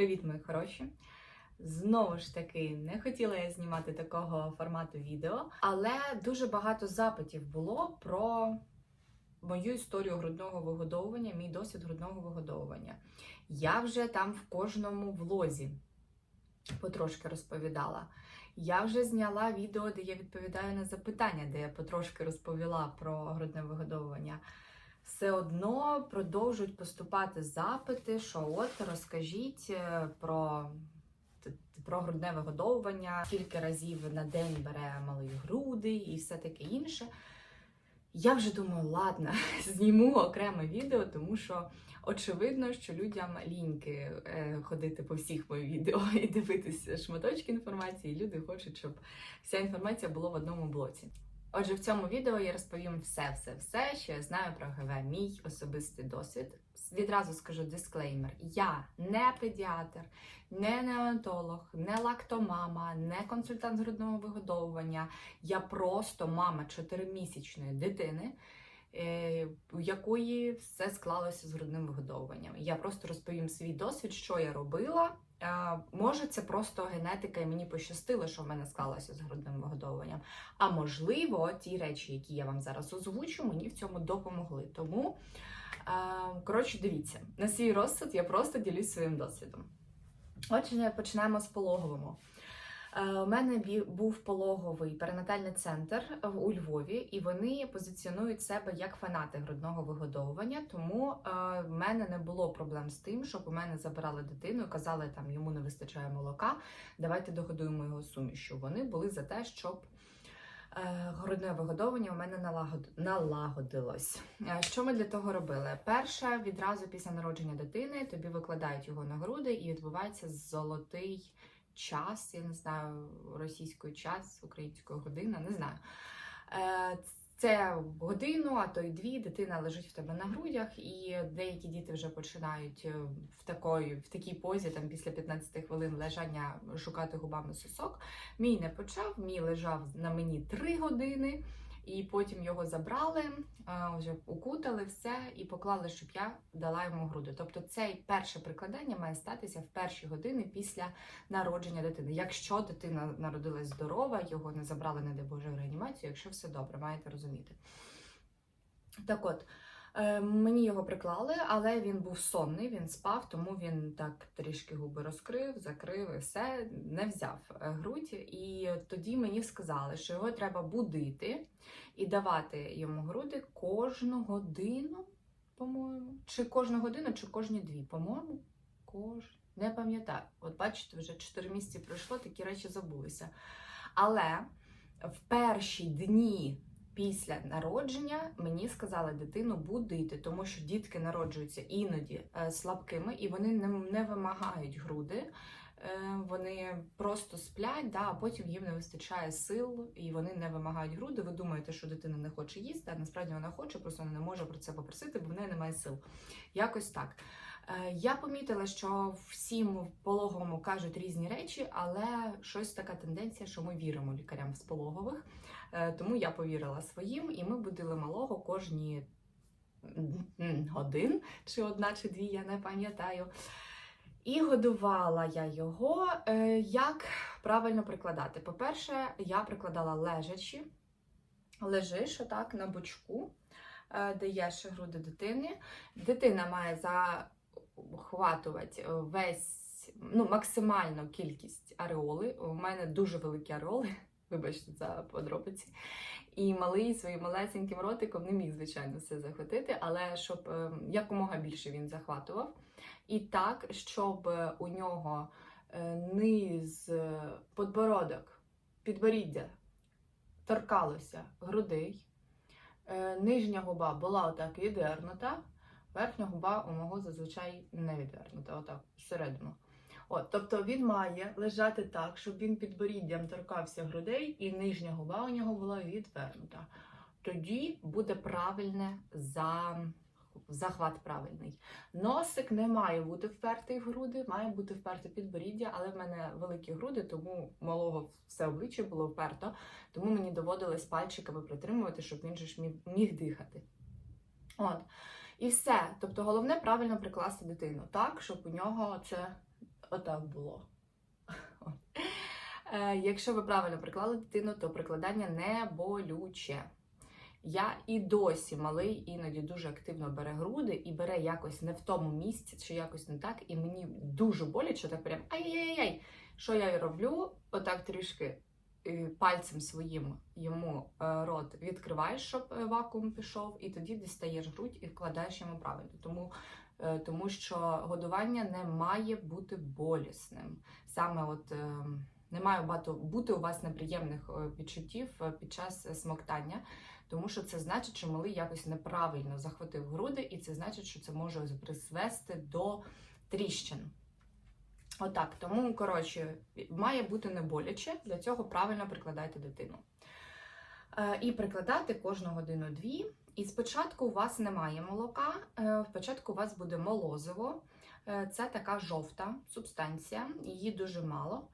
Привіт, мої хороші! Знову ж таки, не хотіла я знімати такого формату відео, але дуже багато запитів було про мою історію грудного вигодовування, мій досвід грудного вигодовування. Я вже там в кожному влозі потрошки розповідала. Я вже зняла відео, де я відповідаю на запитання, де я потрошки розповіла про грудне вигодовування. Все одно продовжують поступати запити, що от розкажіть е, про, про грудне вигодовування, скільки разів на день бере малий груди і все таке інше. Я вже думаю, ладно, зніму окреме відео, тому що очевидно, що людям ліньки е, ходити по всіх моїх відео і дивитися шматочки інформації. Люди хочуть, щоб вся інформація була в одному блоці. Отже, в цьому відео я розповім все, все, все, що я знаю про ГВ, мій особистий досвід. Відразу скажу дисклеймер: я не педіатр, не неонатолог, не лактомама, не консультант з грудного вигодовування. Я просто мама чотиримісячної дитини, е, у якої все склалося з грудним вигодовуванням. Я просто розповім свій досвід, що я робила. Е, Може, це просто генетика, і мені пощастило, що в мене склалося з грудним вигодовуванням. А можливо, ті речі, які я вам зараз озвучу, мені в цьому допомогли. Тому, е, коротше, дивіться, на свій розсуд я просто ділюсь своїм досвідом. Отже, починаємо з пологовому. Е, У мене був пологовий перинатальний центр у Львові, і вони позиціонують себе як фанати грудного вигодовування. Тому е, в мене не було проблем з тим, щоб у мене забирали дитину і казали, там йому не вистачає молока. Давайте догодуємо його сумішю. Вони були за те, щоб е, грудне вигодовування у мене налагодилось. Що ми для того робили? Перше, відразу після народження дитини тобі викладають його на груди і відбувається золотий час, я не знаю, російською час, українською година, не знаю. Е, Це годину, а то й дві, дитина лежить в тебе на грудях, і деякі діти вже починають е, в такої, в такій позі, там після 15 хвилин лежання шукати губами сосок. Мій не почав, мій лежав на мені 3 години, і потім його забрали, вже укутали все і поклали, щоб я дала йому груди. Тобто, це перше прикладання має статися в перші години після народження дитини. Якщо дитина народилась здорова, його не забрали, не дай Боже, в реанімацію, якщо все добре, маєте розуміти. Так от, мені його приклали, але він був сонний, він спав, тому він так трішки губи розкрив, закрив і все, не взяв е, грудь. І тоді мені сказали, що його треба будити і давати йому груди кожну годину, по-моєму. Чи кожну годину, чи кожні дві, по-моєму, кож... Не пам'ятаю. От бачите, вже 4 місяці пройшло, такі речі забулися. Але в перші дні після народження мені сказали дитину будити, тому що дітки народжуються іноді е, слабкими і вони не, не вимагають груди. Е, Вони просто сплять, да, а потім їм не вистачає сил і вони не вимагають груди. Ви думаєте, що дитина не хоче їсти, а насправді вона хоче, просто вона не може про це попросити, бо в неї немає сил. Якось так. Е, Я помітила, що всім в пологовому кажуть різні речі, але щось така тенденція, що ми віримо лікарям з пологових. Е, Тому я повірила своїм, і ми будили малого кожні годин, чи одна, чи дві, я не пам'ятаю. І годувала я його. Е, Як правильно прикладати? По-перше, я прикладала лежачи. Лежиш отак на бочку, е, даєш груди дитини. Дитина має захватувати весь, ну, максимальну кількість ареоли. У мене дуже великі ареоли, вибачте за подробиці. І малий своїм малесеньким ротиком не міг, звичайно, все захватити, але щоб е, якомога більше він захватував. І так, щоб у нього е, низ е, подбородок, підборіддя торкалося грудей, е, нижня губа була отак відвернута, верхня губа у мого зазвичай не відвернута, отак, всередину. От, тобто він має лежати так, щоб він підборіддям торкався грудей, і нижня губа у нього була відвернута. Тоді буде правильне за... захват правильний. Носик не має бути впертий в груди, має бути вперте підборіддя, але в мене великі груди, тому малого все обличчя було вперто, тому мені доводилось пальчиками притримувати, щоб він же ж міг, міг дихати. От. І все. Тобто головне правильно прикласти дитину так, щоб у нього це отак було. Е, Якщо ви правильно приклали дитину, то прикладання не болюче. Я і досі малий іноді дуже активно бере груди і бере якось не в тому місці, чи якось не так, і мені дуже боляче, так прям ай-яй-яй. Що я роблю? Отак трішки е, пальцем своїм йому е, рот відкриваєш, щоб е, вакуум пішов, і тоді дістаєш грудь і вкладаєш йому правильно. Тому, тому що годування не має бути болісним. Саме от. е, Не має бути у вас неприємних відчуттів під час смоктання, тому що це значить, що малий якось неправильно захватив груди, і це значить, що це може призвести до тріщин. Отак, тому, коротше, має бути не боляче, для цього правильно прикладайте дитину. Е, І прикладати кожну годину-дві. І спочатку у вас немає молока, е, спочатку у вас буде молозиво. Е, Це така жовта субстанція, її дуже мало.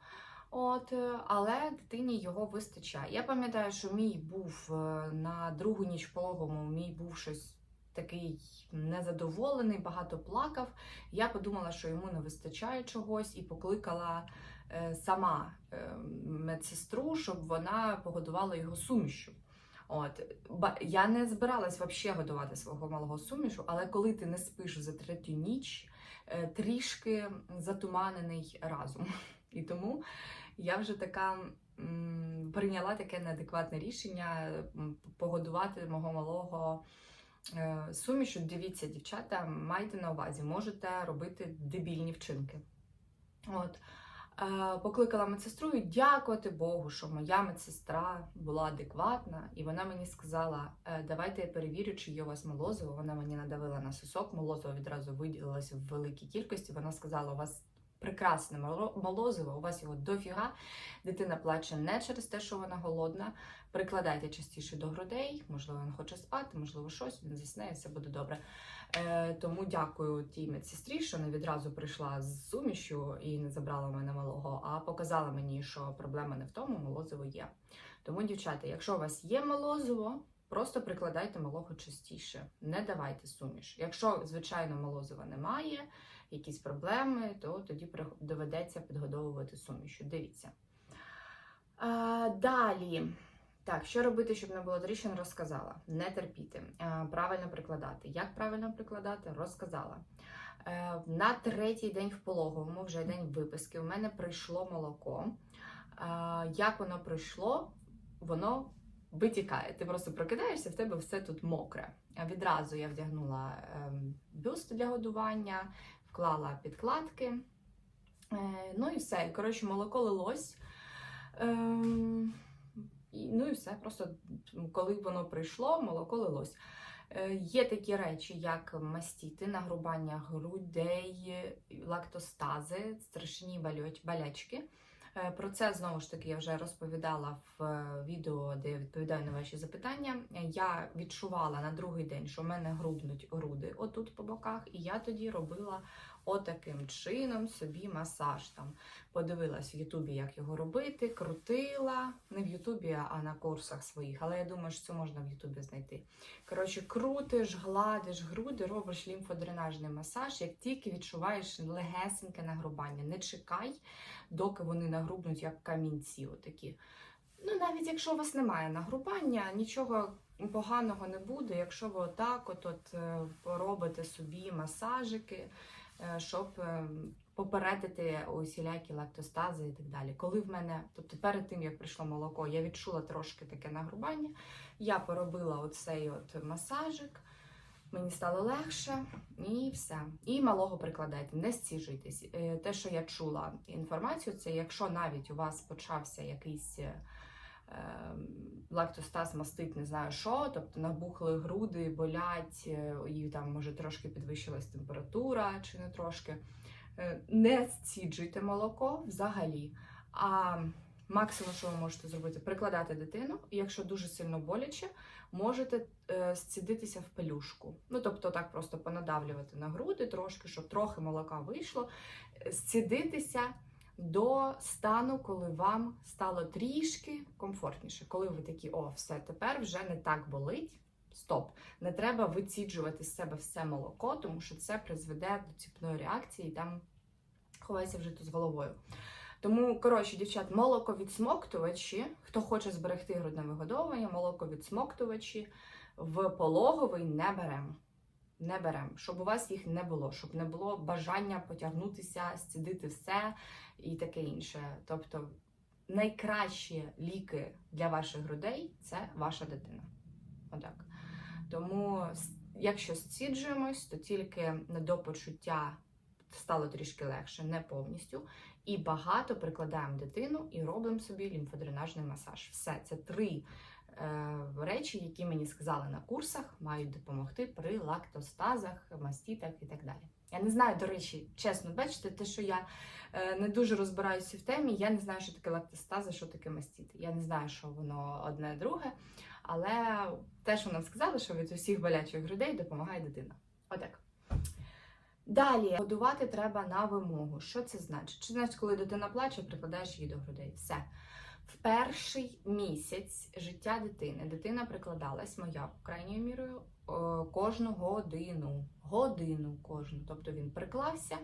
От, е, але дитині його вистачає. Я пам'ятаю, що мій був е, на другу ніч пологому, мій був щось такий незадоволений, багато плакав. Я подумала, що йому не вистачає чогось, і покликала е, сама медсестру, щоб вона погодувала його сумішю. От я не збиралась взагалі годувати свого малого сумішу, але коли ти не спиш за третю ніч, трішки затуманений разум. І тому я вже така прийняла таке неадекватне рішення погодувати мого малого е, сумішу. Дивіться, дівчата, майте на увазі, можете робити дебільні вчинки. От. Е, Покликала медсестру і дякувати Богу, що моя медсестра була адекватна, і вона мені сказала: «Е, давайте я перевірю, чи є у вас молозиво. Вона мені надавила на сосок, молозиво відразу виділилося в великій кількості. Вона сказала, у вас прекрасне моло- молозиво, у вас його дофіга. Дитина плаче не через те, що вона голодна. Прикладайте частіше до грудей, можливо, він хоче спати, можливо, щось, він засне, все буде добре. Е, тому дякую тій медсестрі, що не відразу прийшла з сумішю і не забрала мене малого, а показала мені, що проблема не в тому, молозиво є. Тому, дівчата, якщо у вас є молозиво, просто прикладайте малого частіше, не давайте суміш. Якщо, звичайно, молозива немає, якісь проблеми, то тоді доведеться підгодовувати сумішю. Дивіться. А, далі. Так, що робити, щоб не було тріщин, розказала. Не терпіти. Правильно прикладати. Як правильно прикладати, розказала. Е, На третій день в пологовому, вже день виписки, у мене прийшло молоко. Як воно прийшло, воно витікає. Ти просто прокидаєшся, в тебе все тут мокре. Відразу я вдягнула ем, бюст для годування, вклала підкладки. Е, Ну і все. Коротше, молоко лилось. Ем, ну і все. Просто коли воно прийшло, молоко лилось. Е, Є такі речі, як мастіти, нагрубання грудей, лактостази, страшні балячки. Е, Про це знову ж таки я вже розповідала в е, відео, де я відповідаю на ваші запитання. Е, Я відчувала на другий день, що в мене грубнуть груди отут по боках, і я тоді робила отаким чином собі масаж. Там подивилась в Ютубі, як його робити, крутила. Не в Ютубі, а на курсах своїх, але я думаю, що це можна в Ютубі знайти. Коротше, крутиш, гладиш груди, робиш лімфодренажний масаж, як тільки відчуваєш легесеньке нагрубання. Не чекай, доки вони нагрубнуть, як камінці. Отакі. Ну, навіть якщо у вас немає нагрубання, нічого поганого не буде, якщо ви отак от, е, робите собі масажики, щоб е, попередити усілякі лактостази і так далі. Коли в мене, тобто перед тим як прийшло молоко, я відчула трошки таке нагрубання, я поробила оцей от масажик. Мені стало легше і все. І малого прикладайте, не стіжуйтесь. Е, Те, що я чула інформацію, це якщо навіть у вас почався якийсь е, лактостаз, мастит, не знаю що, тобто набухли груди, болять, е, і там може трошки підвищилась температура чи не трошки. Е, Не стіджуйте молоко взагалі. А максимум, що ви можете зробити, прикладати дитину, і якщо дуже сильно боляче, можете е, зцідитися в пелюшку. Ну, тобто так просто понадавлювати на груди трошки, щоб трохи молока вийшло, зцідитися до стану, коли вам стало трішки комфортніше. Коли ви такі, о, все, тепер вже не так болить. Стоп, не треба виціджувати з себе все молоко, тому що це призведе до ціпної реакції, і там ховайся вже тут з головою. Тому, коротше, дівчат, молоковідсмоктувачі, хто хоче зберегти грудне вигодовування, молоковідсмоктувачі в пологовий не беремо. Не беремо, щоб у вас їх не було, щоб не було бажання потягнутися, зцідити все і таке інше. Тобто найкращі ліки для ваших грудей це ваша дитина. Отак. Тому, якщо зціджуємось, то тільки до почуття стало трішки легше, не повністю. І багато прикладаємо дитину і робимо собі лімфодренажний масаж. Все, це три речі, які мені сказали на курсах, мають допомогти при лактостазах, мастітах і так далі. Я не знаю, до речі, чесно, бачите, те, що я е, не дуже розбираюся в темі, я не знаю, що таке лактостаза, що таке мастіти. Я не знаю, що воно одне друге. Але те, що нам сказали, що від усіх болячих грудей допомагає дитина. Отак. Далі годувати треба на вимогу. Що це значить? Це значить, коли дитина плаче, прикладаєш її до грудей. Все. В перший місяць життя дитини дитина прикладалась, моя крайньою мірою, кожну годину. Годину кожну. Тобто він приклався,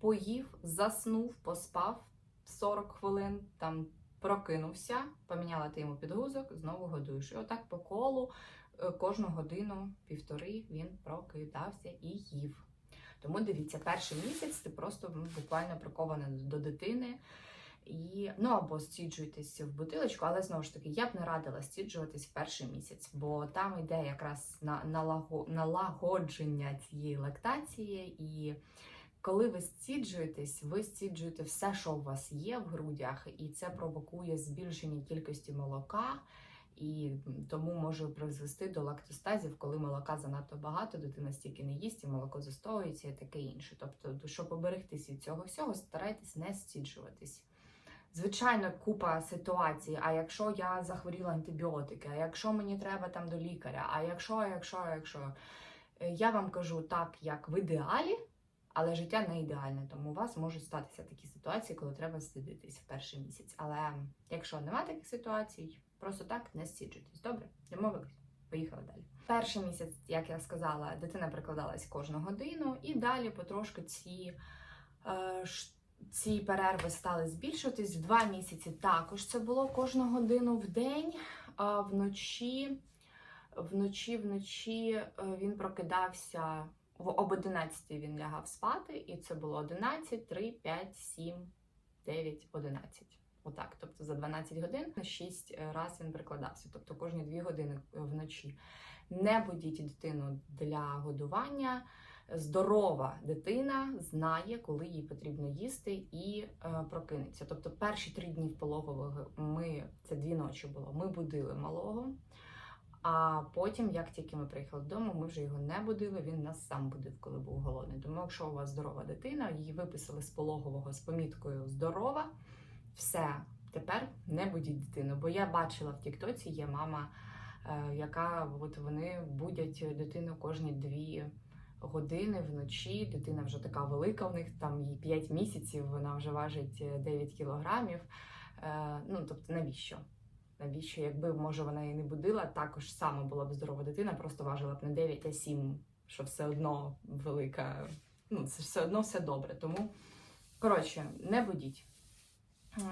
поїв, заснув, поспав 40 хвилин, там прокинувся, поміняла ти йому підгузок, знову годуєш. І отак по колу е, кожну годину, півтори він прокидався і їв. Тому дивіться, перший місяць ти просто ну, буквально прикована до дитини. І, ну або стіджуйтесь в бутилочку, але знову ж таки, я б не радила стіджуватись в перший місяць, бо там йде якраз на, налаго, налагодження цієї лактації, і коли ви стіджуєтесь, ви стіджуєте все, що у вас є в грудях, і це провокує збільшення кількості молока. І тому може призвести до лактостазів, коли молока занадто багато, дитина стільки не їсть, і молоко застоюється і таке інше. Тобто, щоб оберегтись від цього всього, старайтесь не стіджуватись. Звичайно, купа ситуацій. А якщо я захворіла антибіотики, а якщо мені треба там до лікаря, а якщо, якщо, якщо. Е, Я вам кажу так, як в ідеалі, але життя не ідеальне, тому у вас можуть статися такі ситуації, коли треба стидитись в перший місяць. Але якщо немає таких ситуацій, просто так не стіджуйтесь. Добре, домовились? Поїхали далі. Перший місяць, як я сказала, дитина прикладалась кожну годину, і далі потрошки ці, е, ці перерви стали збільшуватись. В два місяці також це було кожну годину в день, а вночі, вночі, вночі е, він прокидався в об 11 він лягав спати, і це було 11, 3, 5, 7, 9, 11. Отак, тобто за 12 годин 6 разів він прикладався, тобто кожні 2 години вночі. Не будіть дитину для годування. Здорова дитина знає, коли їй потрібно їсти і е, прокинеться. Тобто перші три дні в пологового ми це дві ночі було. Ми будили малого. А потім, як тільки ми приїхали додому, ми вже його не будили. Він нас сам будив, коли був голодний. Тому, якщо у вас здорова дитина, її виписали з пологового з поміткою здорова, все, тепер не будіть дитину. Бо я бачила в Тіктоці, є мама, е, яка от вони будять дитину кожні дві години вночі. Дитина вже така велика, у них там їй 5 місяців, вона вже важить е, 9 кілограмів. Е, Ну, тобто, навіщо? Навіщо, якби може вона і не будила, також саме була б здорова дитина, просто важила б не 9, а 7, що все одно велика. Ну, це все одно все добре. Тому, коротше, не будіть. Е,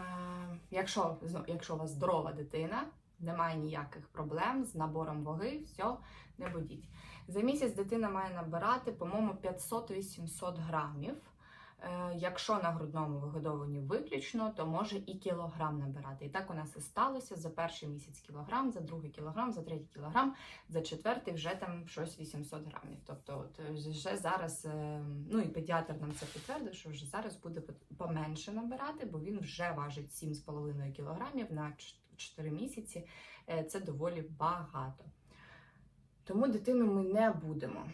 Якщо, якщо у вас здорова дитина, немає ніяких проблем з набором ваги, все, не будіть. За місяць дитина має набирати, по-моєму, 500-800 грамів. Е, Якщо на грудному вигодовуванні виключно, то може і кілограм набирати. І так у нас і сталося за перший місяць кілограм, за другий кілограм, за третій кілограм, за четвертий вже там щось 800 грамів. Тобто, от е, вже зараз, е, ну і педіатр нам це підтвердив, що вже зараз буде поменше набирати, бо він вже важить 7,5 кілограмів на 4 місяці. Е, Це доволі багато. Тому дитину ми не будемо.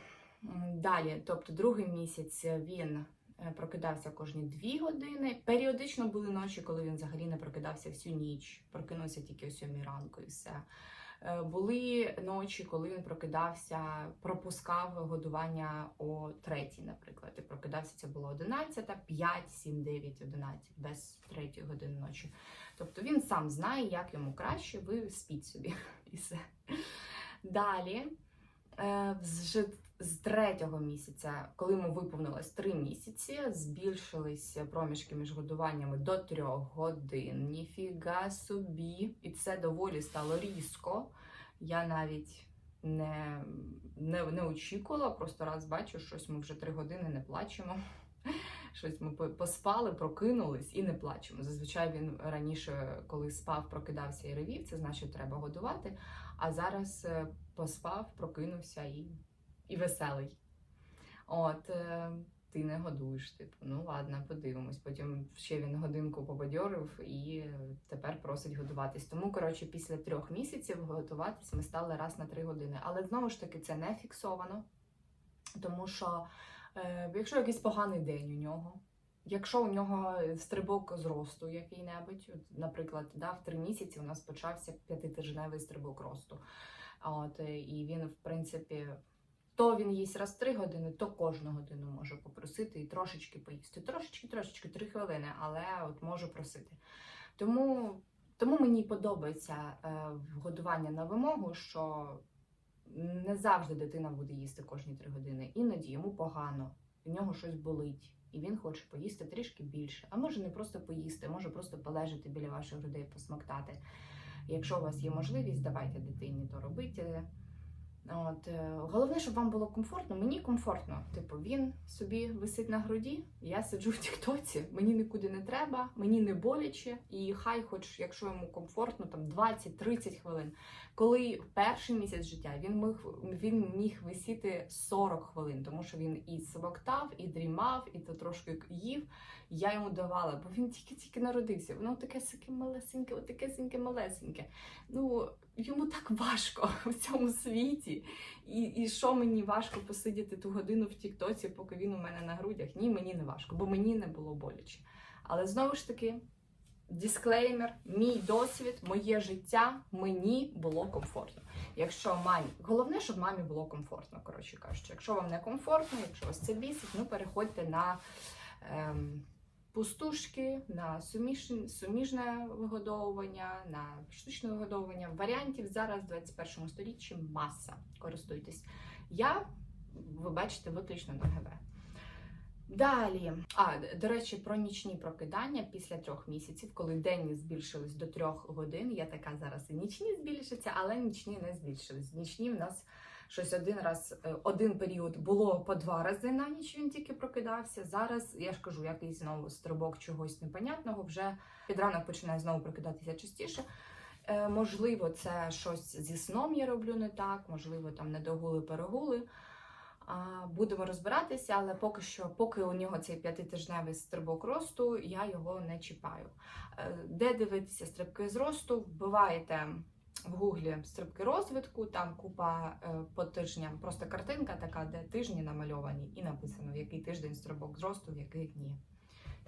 Далі, тобто другий місяць він е, прокидався кожні дві години. Періодично були ночі, коли він взагалі не прокидався всю ніч, прокинувся тільки о сьомій ранку і все. Е, Були ночі, коли він прокидався, пропускав годування о третій, наприклад. І прокидався це було 11, 5, 7, 9, 11, без третьої години ночі. Тобто він сам знає, як йому краще, ви спіть собі і все. Далі, вже З третього місяця, коли йому виповнилось три місяці, збільшились проміжки між годуваннями до трьох годин. Ніфіга собі, і це доволі стало різко. Я навіть не, не, не очікувала, просто раз бачу, щось ми вже три години не плачемо. Щось ми поспали, прокинулись і не плачемо. Зазвичай він раніше, коли спав, прокидався і ревів, це значить треба годувати. А зараз е, поспав, прокинувся і, і веселий. От е, ти не годуєш, типу, ну ладно, подивимось. Потім ще він годинку побадьорив і тепер просить годуватись. Тому, коротше, після трьох місяців готуватись ми стали раз на три години. Але знову ж таки це не фіксовано, тому що е, якщо якийсь поганий день у нього. Якщо у нього стрибок зросту який-небудь, наприклад, да, в три місяці у нас почався п'ятитижневий стрибок росту. От, і він, в принципі, то він їсть раз три години, то кожну годину може попросити і трошечки поїсти. Трошечки, трошечки, три хвилини, але от можу просити. Тому, тому мені подобається е, годування на вимогу, що не завжди дитина буде їсти кожні три години. Іноді йому погано, в нього щось болить. І він хоче поїсти трішки більше. А може не просто поїсти, може просто полежати біля ваших грудей, посмоктати. Якщо у вас є можливість, давайте дитині то робити. От, е, головне, щоб вам було комфортно. Мені комфортно. Типу, він собі висить на груді, я сиджу в Тіктоці, мені нікуди не треба, мені не боляче, і хай, хоч якщо йому комфортно, там 20-30 хвилин. Коли перший місяць життя він міг він міг висіти 40 хвилин, тому що він і смоктав, і дрімав, і то трошки їв. Я йому давала, бо він тільки-тільки народився. Воно таке малесеньке, отаке синьке малесеньке. Ну йому так важко в цьому світі. І, і що мені важко посидіти ту годину в Тіктоці, поки він у мене на грудях? Ні, мені не важко, бо мені не було боляче. Але знову ж таки, дисклеймер, мій досвід, моє життя, мені було комфортно. Якщо мамі, головне, щоб мамі було комфортно, коротше кажучи. Якщо вам не комфортно, якщо вас це бісить, ну переходьте на. Ем, пустушки, на суміш... суміжне вигодовування, на штучне вигодовування. Варіантів зараз в 21 сторіччі маса. Користуйтесь. Я, ви бачите, виключно на ГВ. Далі, а до речі, про нічні прокидання після трьох місяців, коли денні збільшились до трьох годин. Я така зараз і нічні збільшаться, але нічні не збільшились. Нічні в нас щось один раз, е, один період було по два рази на ніч. Він тільки прокидався. Зараз я ж кажу, якийсь знову стрибок чогось непонятного. Вже під ранок починає знову прокидатися частіше. Е, можливо, це щось зі сном я роблю не так, можливо, там недогули-перегули. Будемо розбиратися, але поки що, поки у нього цей п'ятитижневий стрибок росту, я його не чіпаю. Е, Де дивитися стрибки з росту, вбиваєте в гуглі стрибки розвитку, там купа е, по тижням, просто картинка така, де тижні намальовані, і написано, в який тиждень стрибок зросту, в який ні.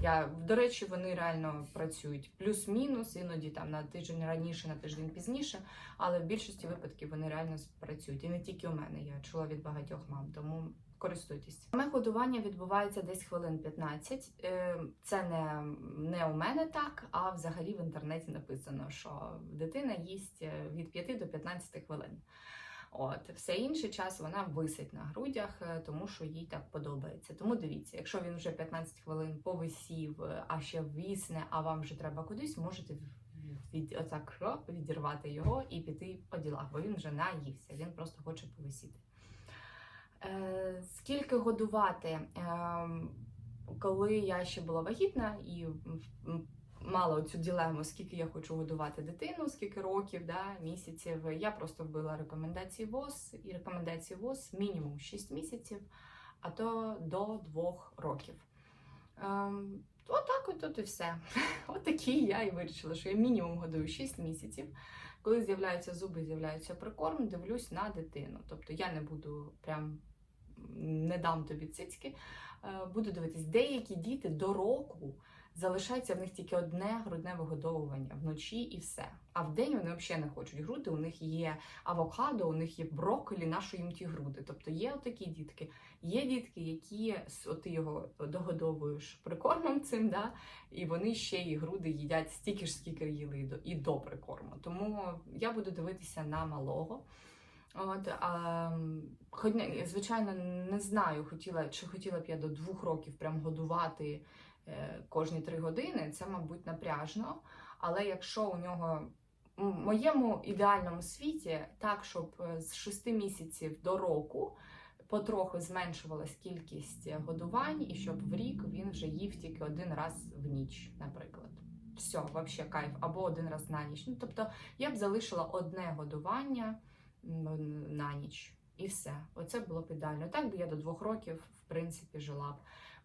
Я, до речі, вони реально працюють плюс-мінус, іноді там на тиждень раніше, на тиждень пізніше, але в більшості випадків вони реально працюють. І не тільки у мене, я чула від багатьох мам, тому користуйтесь. Саме годування відбувається десь хвилин 15. Е, Це не, не у мене так, а взагалі в інтернеті написано, що дитина їсть е, від 5 до 15 хвилин. От, все інший час вона висить на грудях, е, тому що їй так подобається. Тому дивіться, якщо він вже 15 хвилин повисів, а ще вісне, а вам вже треба кудись, можете від, отак відірвати його і піти по ділах, бо він вже наївся, він просто хоче повисіти. Е, скільки годувати? Е, коли я ще була вагітна і мала цю дилему, скільки я хочу годувати дитину, скільки років, да, місяців. Я просто вбила рекомендації ВОЗ і рекомендації ВОЗ мінімум 6 місяців, а то до 2 років. Ем, Отак от, от і все. От такі я і вирішила, що я мінімум годую 6 місяців. Коли з'являються зуби, з'являється прикорм, дивлюсь на дитину. Тобто я не буду прям не дам тобі цицьки. Е, Буду дивитись, деякі діти до року залишається в них тільки одне грудне вигодовування вночі і все. А вдень вони взагалі не хочуть груди. У них є авокадо, у них є брокколі, нащо їм ті груди. Тобто є отакі дітки. Є дітки, які ти його догодовуєш прикормом цим, да, і вони ще і груди їдять стільки ж, скільки їли і до, і до прикорму. Тому я буду дивитися на малого. От, а, звичайно, не знаю, хотіла, чи хотіла б я до двох років прям годувати кожні три години. Це, мабуть, напряжно. Але якщо у нього в моєму ідеальному світі, так, щоб е, з 6 місяців до року потроху зменшувалась кількість е, годувань, і щоб в рік він вже їв тільки один раз в ніч, наприклад. Все, взагалі кайф, або один раз на ніч. Ну, тобто я б залишила одне годування на ніч. І все. Оце було б ідеально. Так би я до двох років, в принципі, жила б.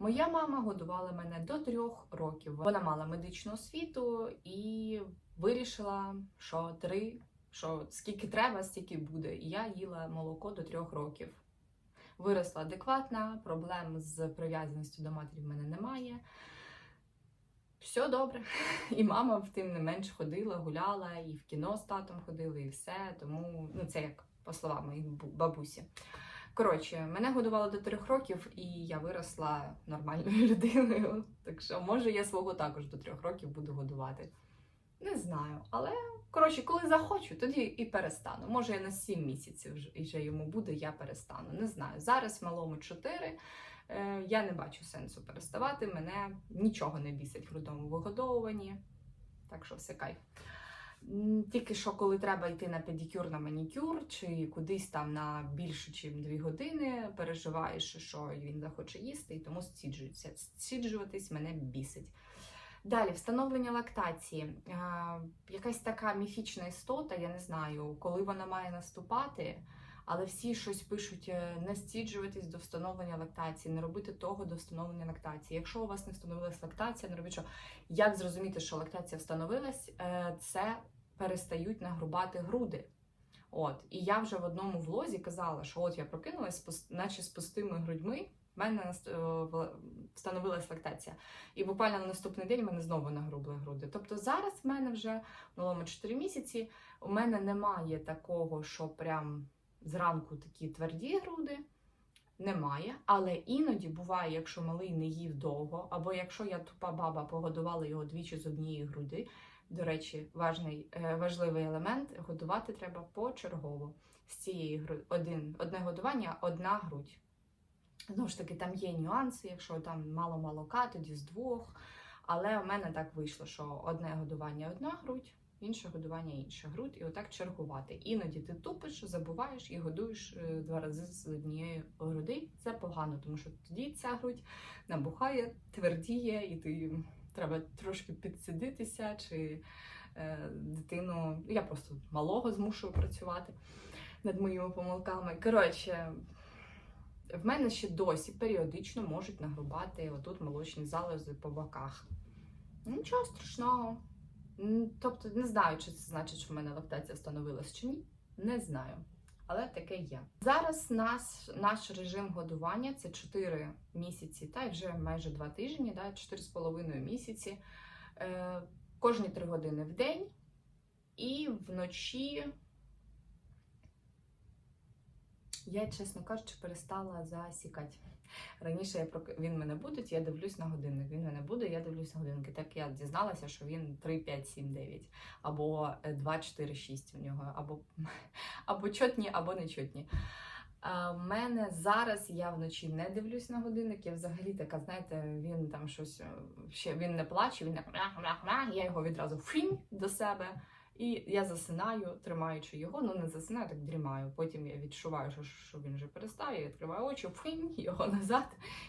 Моя мама годувала мене до трьох років. Вона мала медичну освіту і вирішила, що три, що скільки треба, стільки буде. І я їла молоко до трьох років. Виросла адекватна, проблем з прив'язаністю до матері в мене немає. Все добре. І мама в тим не менш ходила, гуляла, і в кіно з татом ходили, і все. Тому ну це як по словам моїх бабусі. Коротше, мене годували до трьох років, і я виросла нормальною людиною. Так що, може, я свого також до трьох років буду годувати. Не знаю. Але коротше, коли захочу, тоді і перестану. Може, я на сім місяців вже, йому буде, я перестану. Не знаю. Зараз малому 4. Е, я не бачу сенсу переставати. Мене нічого не бісить в грудному вигодовуванні. Так що все кайф. Тільки що, коли треба йти на педикюр, на манікюр, чи кудись там на більше, ніж дві години, переживаєш, що він захоче їсти, і тому сціджується. Сціджуватись мене бісить. Далі, встановлення лактації. Якась така міфічна істота, я не знаю, коли вона має наступати, але всі щось пишуть: е, не стіджуватись до встановлення лактації, не робити того до встановлення лактації. Якщо у вас не встановилась лактація, не робіть що. Як зрозуміти, що лактація встановилась? Е, Це перестають нагрубати груди. От, і я вже в одному влозі казала, що от я прокинулась, наче з пустими грудьми. В мене встановилась лактація. І буквально на наступний день в мене знову нагрубли груди. Тобто зараз в мене вже в малому 4 місяці. У мене немає такого, що прям зранку такі тверді груди. Немає, але іноді буває, якщо малий не їв довго, або якщо я тупа баба погодувала його двічі з однієї груди. До речі, важний, е, важливий елемент годувати треба почергово. З цієї груди один, одне годування, одна грудь. Знову ж таки, там є нюанси, якщо там мало молока, тоді з двох. Але у мене так вийшло, що одне годування одна грудь, інше годування інша грудь, і отак чергувати. Іноді ти тупиш, забуваєш і годуєш е, два рази з однієї груди. Це погано, тому що тоді ця грудь набухає, твердіє, і ти треба трошки підсидитися, чи е, дитину. Я просто малого змушую працювати над моїми помилками. Коротше. В мене ще досі періодично можуть нагрубати отут молочні залози по боках. Нічого страшного. Тобто не знаю, чи це значить, що в мене лактація встановилась чи ні. Не знаю. Але таке є. Зараз нас, наш режим годування це 4 місяці, та й вже майже 2 тижні, да, 4,5 місяці. Е, кожні 3 години в день. І вночі я, чесно кажучи, перестала засікати. Раніше я прок... він мене буде, я дивлюсь на годинник. Він мене буде, я дивлюсь на годинники. Так я дізналася, що він 3, 5, 7, 9, або е, 2, 4, 6 у нього, або, або чотні, або не чотні. А мене зараз я вночі не дивлюсь на годинник. Я взагалі така, знаєте, він там щось е, ще він не плаче, він так я його відразу фінь до себе. І я засинаю, тримаючи його, ну не засинаю, так дрімаю. Потім я відчуваю, що, він вже перестав, я відкриваю очі, финь, його назад,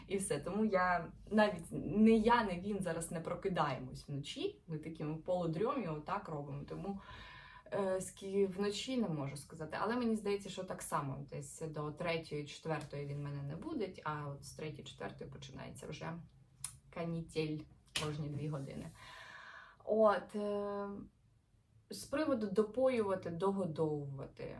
і все. Тому я навіть не я, не він зараз не прокидаємось вночі. Ми такими полудрьомі отак робимо. Тому е, вночі не можу сказати. Але мені здається, що так само десь до третьої, четвертої він мене не буде, а от з третьої, четвертої починається вже канітель кожні дві години. От. Е, з приводу допоювати, догодовувати.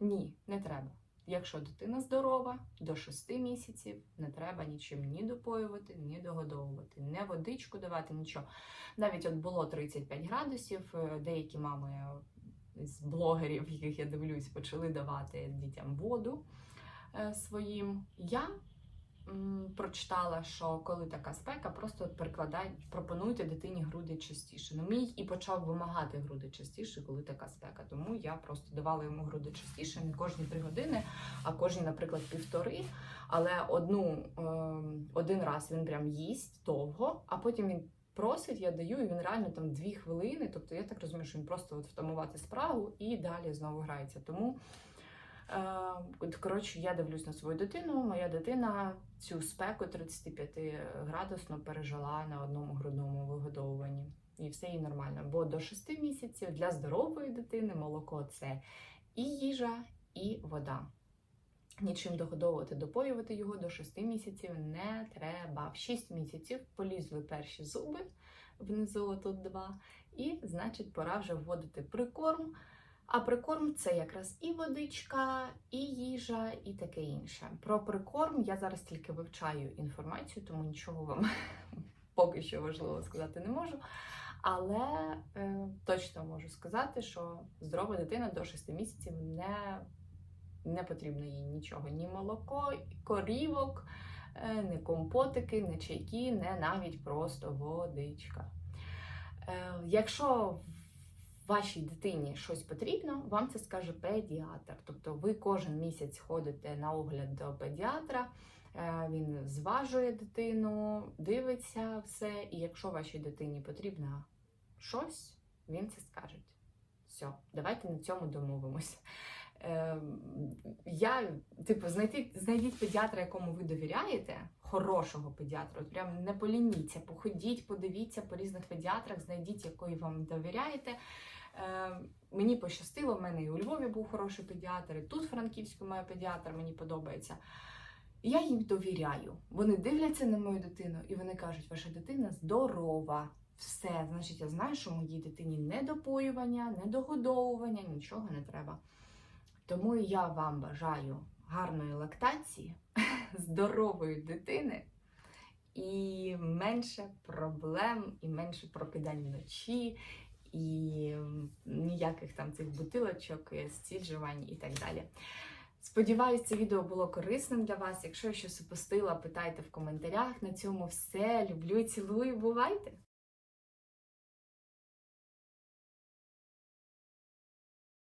Ні, не треба. Якщо дитина здорова, до 6 місяців не треба нічим ні допоювати, ні догодовувати, не водичку давати, нічого. Навіть от було 35 градусів, е, деякі мами з блогерів, яких я дивлюсь, почали давати дітям воду е, своїм. Я прочитала, що коли така спека, просто перекладай, пропонуйте дитині груди частіше. Ну, мій і почав вимагати груди частіше, коли така спека. Тому я просто давала йому груди частіше, не кожні три години, а кожні, наприклад, півтори. Але одну ем, один раз він прям їсть довго, а потім він просить, я даю, і він реально там дві хвилини. Тобто я так розумію, що він просто от втамувати спрагу і далі знову грається. Тому коротше, я дивлюсь на свою дитину. Моя дитина цю спеку 35 градусно пережила на одному грудному вигодовуванні. І все їй нормально. Бо до 6 місяців для здорової дитини молоко це і їжа, і вода. Нічим догодовувати, допоювати його до 6 місяців не треба. В 6 місяців полізли перші зуби, внизу тут два, і значить пора вже вводити прикорм. А прикорм це якраз і водичка, і їжа, і таке інше. Про прикорм я зараз тільки вивчаю інформацію, тому нічого вам поки що важливо сказати не можу. Але е, точно можу сказати, що здорова дитина до 6 місяців не не потрібно їй нічого, ні молоко, корівок, е, не компотики, не чайки, не навіть просто водичка. Е, Якщо вашій дитині щось потрібно, вам це скаже педіатр. Тобто ви кожен місяць ходите на огляд до педіатра, е, він зважує дитину, дивиться все, і якщо вашій дитині потрібно щось, він це скаже. Все, давайте на цьому домовимося. Е, я, типу, знайти, знайдіть педіатра, якому ви довіряєте, хорошого педіатра, от прям не полініться, походіть, подивіться по різних педіатрах, знайдіть, якої вам довіряєте. Е, мені пощастило, в мене і у Львові був хороший педіатр, і тут Франківську має педіатр, мені подобається. Я їм довіряю. Вони дивляться на мою дитину і вони кажуть, ваша дитина здорова. Все, значить, я знаю, що моїй дитині не допоювання, не догодовування, нічого не треба. Тому я вам бажаю гарної лактації, здорової дитини і менше проблем, і менше прокидань вночі, і ніяких там цих бутилочок, стіджувань і так далі. Сподіваюсь, це відео було корисним для вас. Якщо я щось упустила, питайте в коментарях. На цьому все. Люблю, цілую, бувайте!